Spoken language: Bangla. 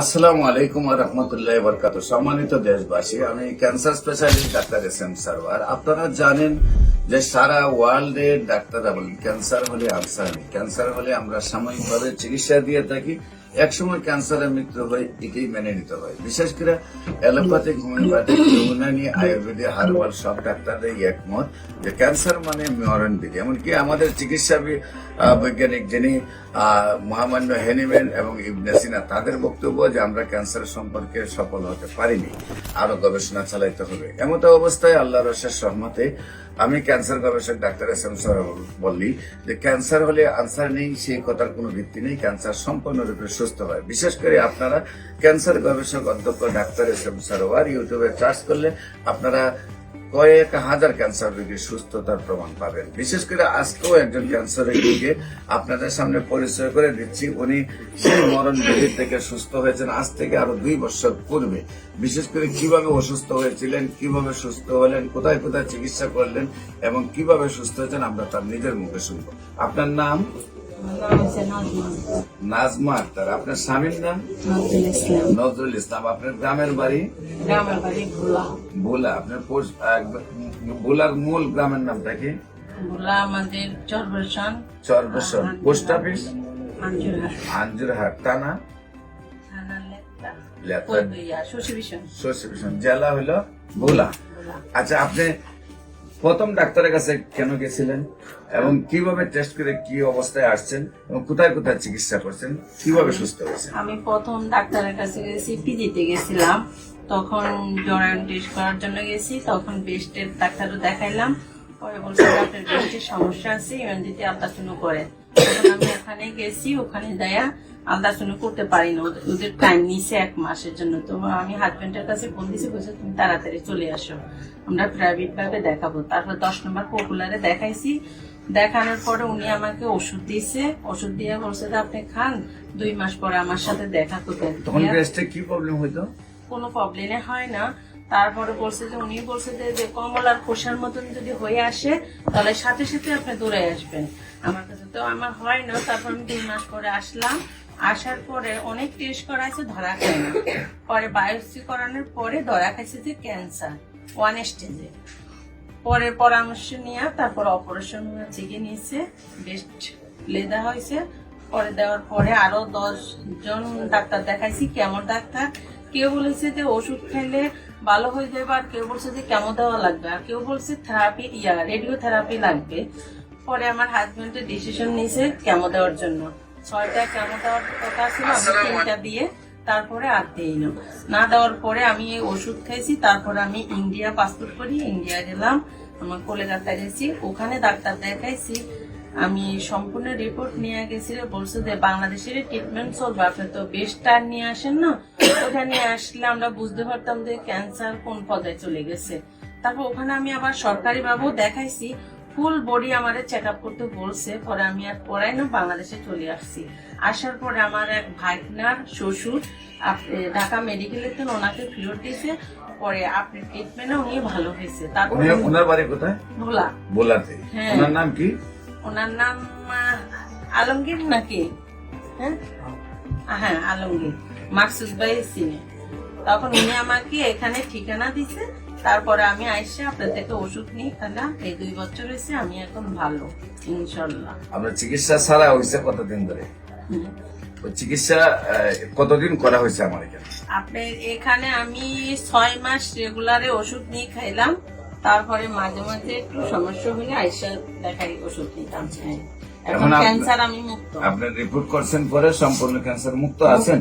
আসসালামু আলাইকুম রহমতুল্লাহ বরকাত সম্মানিত দেশবাসী, আমি cancer specialist doctor S M Sarwar. আপনারা জানেন যে সারা ওয়ার্ল্ডে ডাক্তাররা বলেন, ক্যান্সার হলে আনসার নেই। ক্যান্সার হলে আমরা সাময়িকভাবে চিকিৎসা দিয়ে থাকি। একসময় ক্যান্সারের মৃত্যু হয় এটাই মেনে নিতে হয়। বিশেষ করে allopathic, homeopathic Unani ayurvedic herbal সব ডাক্তাররাই একমত যে ক্যান্সার মানে মরণ বিধি। এমনকি আমাদের চিকিৎসা বৈজ্ঞানিক যিনি মহামান্য হেনিমেন এবং ইবনেসিনা তাদের বক্তব্য যে আমরা ক্যান্সার সম্পর্কে সফল হতে পারিনি, আরও গবেষণা চালাইতে হবে। এমত অবস্থায় আল্লাহ রসের সহমতে আমি ক্যান্সার গবেষক ডাক্তার এস এম বললি যে ক্যান্সার হলে আনসার নেই, সেই কথার কোনো ভিত্তি নেই ক্যান্সার সম্পূর্ণরূপে সুস্থ হয়। বিশেষ করে আপনারা ক্যান্সার গবেষক অধ্যক্ষ ডাক্তার এস এম সরোয়ার ইউটিউবে চার্জ করলে আপনারা কয়েক হাজার ক্যান্সার রোগীর সুস্থতার প্রমাণ পাবেন। বিশেষ করে আজকেও একজন ক্যান্সার রোগীকে আপনাদের সামনে পরিচয় করে দিচ্ছি। উনি সেই মরণ ব্যাধি থেকে সুস্থ হয়েছেন। আজ থেকে আরও দুই বছর পূর্বে। বিশেষ করে কীভাবে অসুস্থ হয়েছিলেন, কীভাবে সুস্থ হলেন, কোথায় কোথায় চিকিৎসা করলেন এবং কীভাবে সুস্থ হয়েছেন আমরা তার নিজের মুখে শুনব। আপনার নাম? নাজমা আক্তার আপনার স্বামীর নাম? নজরুল ইসলাম। আপনার গ্রামের বাড়ি? ভোলা। আপনার ভোলার মূল গ্রামের নামটা কি? ভোলা আমাদের চরবেশন। চরবেশ্বর পোস্ট অফিস? আঞ্জুরহাট। থানা? জেলা হলো ভোলা। আচ্ছা আপনি প্রথম ডাক্তারের কাছে কেন গেছিলেন এবং কীভাবে টেস্ট করে কি অবস্থায় আসছেন এবং কোথায় কোথায় চিকিৎসা করছেন, কীভাবে সুস্থ হয়েছেন? আমি প্রথম ডাক্তারের কাছে গেছি পিজিতে গেছিলাম। তখন জরায়ন টেস্ট করার জন্য গেছি, তখন বেস্টের ডাক্তারও দেখাইলাম। পরে বলছে, আপনার বেস্টের সমস্যা আছে ইউএনজিতে আলট্রাসাউন্ড করে। আমি ওখানে গেছি, ওখানে দেয়া আলট্রাসাউন্ড করতে পারি না। ওদের- টাইম নিছে এক মাসের জন্য। তো আমি হাজবেন্ডের কাছে ফোন দিয়েছি বলছে তুমি তাড়াতাড়ি চলে আসো। আমরা প্রাইভেট ভাবে দেখাবো। তারপর দশ নম্বর পপুলারে দেখাইছি। দেখানোর পরে উনি আমাকে ওষুধ দিয়েছে ওষুধ দিয়ে বলছে যে আপনি খান। দুই মাস পরে আমার সাথে দেখা করবেন তখন ব্রেস্টে কি প্রবলেম হইতো? কোনো প্রবলেমে হয় না। তারপরে বলছে যে উনি বলছে যে যে কমলার খোসার মতন যদি হয়ে আসে তাহলে সাথে সাথে আপনি দৌড়ে আসবেন। আমার কাছে তো আমার হয় না। তারপর আমি দুই মাস পরে আসলাম। আসার পরে অনেক টেস্ট করা আছে ধরা খায় না। পরে বায়োপসি করানোর পরে ধরা খাইছে যে ক্যান্সার ওয়ান স্টেজে পরের পরামর্শ নিয়ে তারপর অপারেশন চিকে নিয়েছে বেস্ট লেদা হয়েছে। পরে দেওয়ার পরে আরও দশ জন ডাক্তার দেখাইছি, কেমন ডাক্তার? কেউ বলেছে যে ওষুধ খেলে ভালো হয়ে যাবে, আর কেউ বলছে যে কেমন দেওয়া লাগবে। আর কেউ বলছে থেরাপি ইয়া রেডিও থেরাপি লাগবে। পরে আমার হাজবেন্ডের ডিসিশন নিয়েছে কেমো দেওয়ার জন্য। ছয়টা দেওয়ার কথা ছিল আমি তিনটা দিয়ে তারপরে আর দেই না। দেওয়ার পরে আমি এই ওষুধ খাইছি তারপরে আমি ইন্ডিয়া পাসপোর্ট করি ইন্ডিয়া গেলাম আমার কলেকাতা গেছি। ওখানে ডাক্তার দেখাইছি আমি সম্পূর্ণ রিপোর্ট নিয়ে গেছিল বলছে যে বাংলাদেশের ট্রিটমেন্ট চলবে আপনি তো বেস্ট টার নিয়ে আসেন না। ওখানে আসলে আমরা বুঝতে পারতাম যে ক্যান্সার কোন পদে চলে গেছে। তারপর ওখানে আমি আবার সরকারি বাবু দেখাইছি ফুল বডি আমারে চেক আপ করতে বলছে পরে আমি আর পড়াই না বাংলাদেশে চলে আসছি। আসার পরে আমার এক ভাগনার শ্বশুর ঢাকা মেডিকেলে তো ওনাকে ফেরত দিয়েছে পরে আপনার ট্রিটমেন্টে উনি ভালো হয়েছে। তারপরে ওনার বাড়ি কোথায়? ভোলা। ভোলাতে। হ্যাঁ। ওনার নাম কি? ওনার নাম আলমগীর নাকি? হ্যাঁ? হ্যাঁ আলমগীর। মাকসুদ ভাই সিনে। তখন উনি আমাকে এখানে ঠিকানা দিছে তারপরে আমি আইসে আপনার থেকে ওষুধ নিয়ে খেলাম এই দুই বছর হয়েছে আমি এখন ভালো ইনশাল্লাহ। আপনার চিকিৎসা ছাড়া হয়েছে কতদিন ধরে? চিকিৎসা কতদিন করা হয়েছে আমার এখানে? আপনার এখানে আমি ছয় মাস রেগুলারে ওষুধ নিয়ে খাইলাম। তারপরে মাঝে মাঝে একটু সমস্যা হলে আইসা দেখাই ওষুধ নিতাম। হ্যাঁ। এখন ক্যান্সার আমি মুক্ত। আপনার রিপোর্ট করছেন পরে সম্পূর্ণ ক্যান্সার মুক্ত আছেন?